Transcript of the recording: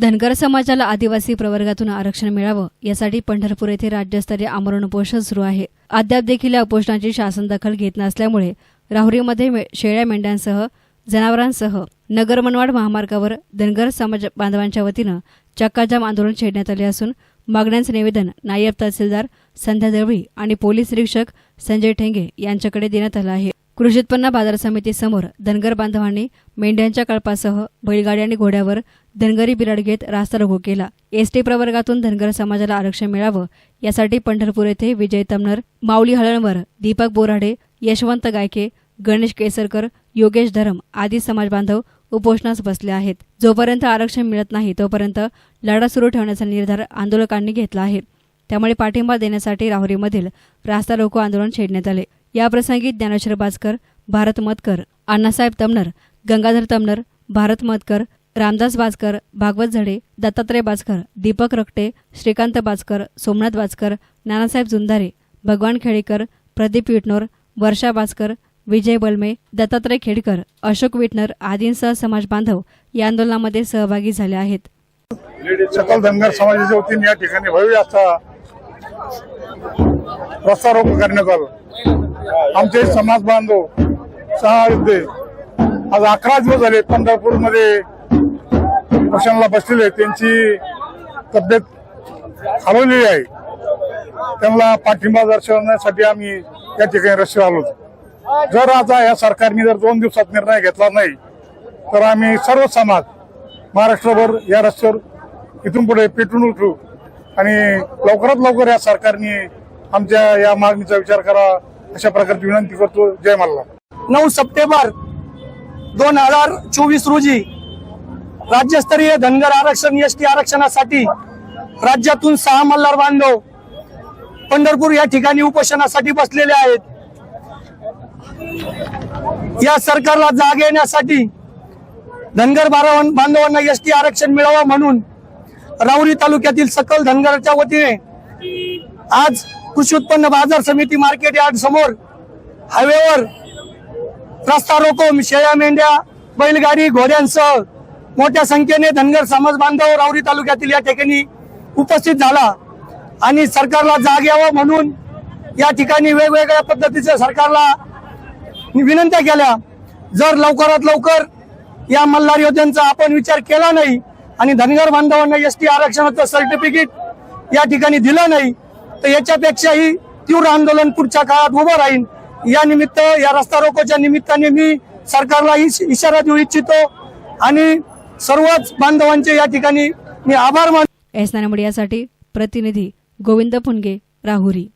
धनगर समाजाला आदिवासी प्रवर्गातून आरक्षण मिळावं यासाठी पंढरपूर येथे राज्यस्तरीय आमरण उपोषण सुरू आहे. अद्याप देखील या उपोषणाची शासन दखल घेत नसल्यामुळे राहुरीमध्ये मे- शेळ्या मेंढ्यांसह जनावरांसह नगर मनवाड महामार्गावर धनगर समाज बांधवांच्या वतीनं चक्काजाम आंदोलन छेडण्यात आले असून मागण्यांचं निवेदन नायब तहसीलदार संध्या दळवी आणि पोलीस निरीक्षक संजय ठेंगे यांच्याकडे देण्यात आलं आहे. कृषी उत्पन्न बाजार समितीसमोर धनगर बांधवांनी मेंढ्यांच्या कळपासह बैलगाडी आणि घोड्यावर धनगरी बिराड घेत रास्ता रोको केला. एसटी प्रवर्गातून धनगर समाजाला आरक्षण मिळावं यासाठी पंढरपूर येथे विजय तमनर माऊली हळणवर दीपक बोराडे यशवंत गायके गणेश केसरकर योगेश धरम आदी समाज बांधव उपोषणास बसले आहेत. जोपर्यंत आरक्षण मिळत नाही तोपर्यंत लढा सुरू ठेवण्याचा निर्धार आंदोलकांनी घेतला आहे. त्यामुळे पाठिंबा देण्यासाठी राहुरीमधील रास्ता रोको आंदोलन छेडण्यात आले. याप्रसंगी ज्ञानेश्वर बाजकर भारत मतकर अण्णासाहेब तमनर गंगाधर तमनर भारत मतकर रामदास बाजकर भागवत झडे दत्तात्रय बाजकर दीपक रक्टे श्रीकांत बाजकर सोमनाथ बाजकर नानासाहेब जुंधारे भगवान खेडेकर प्रदीप विटनोर वर्षा बाजकर विजय बलमे दत्तात्रय खेडकर अशोक विटनर आदींसह समाज बांधव या आंदोलनामध्ये सहभागी झाले आहेत. सकल धनगर समाजाच्या वतीने या ठिकाणी भव्य असा रस्ता रोको करण्यात आला. आमचे समाज बांधव सहा युद्धे. आज अकरा दिवस झाले पंढरपूरमध्ये उपोषणाला बसलेले. त्यांची तब्येत हलवलेली आहे. त्यांना पाठिंबा दर्शवण्यासाठी आम्ही या ठिकाणी रस्ते आलो जर आता या सरकारने जर दोन दिवसात निर्णय घेतला नाही तर आम्ही सर्व समाज महाराष्ट्रभर या रस्त्यावर इथून पुढे पेटून उठू आणि लवकरात लवकर या सरकारने आमच्या या मागणीचा विचार करा. अशा प्रकारची विनंती करतो. जय मल्ला नऊ सप्टेंबर दोन हजार चोवीस रोजी राज्यस्तरीय धनगर आरक्षण एस टी आरक्षणासाठी राज्यातून सहा मल्हार बांधव पंढरपूर या ठिकाणी उपोषणासाठी बसलेले आहेत. या सरकारला जाग येण्यासाठी धनगर बांधवांना एस टी आरक्षण मिळावं म्हणून राऊरी तालुक्यातील सकल धनगरच्या वतीने आज कृषी उत्पन्न बाजार समिती मार्केट यार्ड समोर हायवेवर रस्ता रोको शेळ्या मेंढ्या बैलगाडी घोड्यांसह मोठ्या संख्येने धनगर समाज बांधव रावरी तालुक्यातील या ठिकाणी उपस्थित झाला आणि सरकारला जाग यावं म्हणून या ठिकाणी वेगवेगळ्या पद्धतीच्या सरकारला विनंत्या केल्या. जर लवकरात लवकर या मल्हार योजनेचा आपण विचार केला नाही आणि धनगर बांधवांना एस टी आरक्षणाचं सर्टिफिकेट या ठिकाणी दिलं नाही तर याच्यापेक्षाही तीव्र आंदोलन पुढच्या काळात उभं राहील. या निमित्त या रस्ता रोकोच्या निमित्ताने मी सरकारला इश- इशारा देऊ इच्छितो आणि सर्वच बांधवांचे या ठिकाणी मी आभार मान एस यासाठी मीडियासाठी प्रतिनिधी गोविंद पुनगे राहुरी.